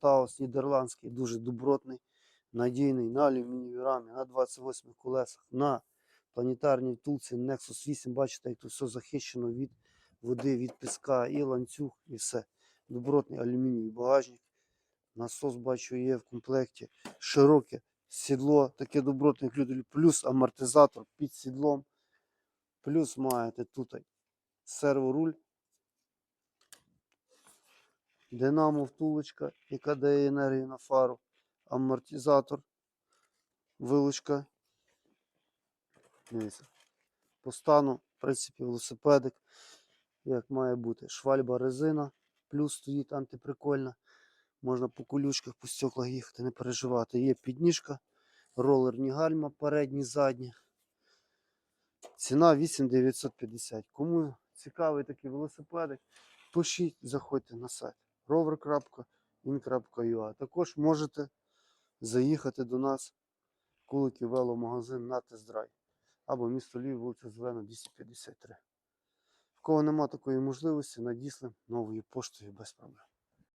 Таос нідерландський, дуже добротний, надійний на алюмінієвій рамі, на 28 колесах, на планетарній втулці Nexus 8. Бачите, як тут все захищено від води, від піска, і ланцюг, і все. Добротний алюмінієвий багажник. Насос бачу є в комплекті. Широке сідло, таке добротне, плюс амортизатор під сідлом. Плюс маєте тут серворуль. Динамо втулочка, яка дає енергію на фару. Амортизатор, вилучка. Дивіться. По стану, в принципі, велосипедик, як має бути. Швальба резина, плюс стоїть антиприкольна. Можна по колючках, по стеклах їхати, не переживати. Є підніжка, ролерні гальма, передні, задні. Ціна 8950. Кому цікавий такий велосипедик, пишіть, заходьте на сайт rover.in.ua. Також можете заїхати до нас Куликів веломагазин на тест-драйв або місто Львів, вулиця Зелена, 253. В кого нема такої можливості, надіслим новою поштою без проблем.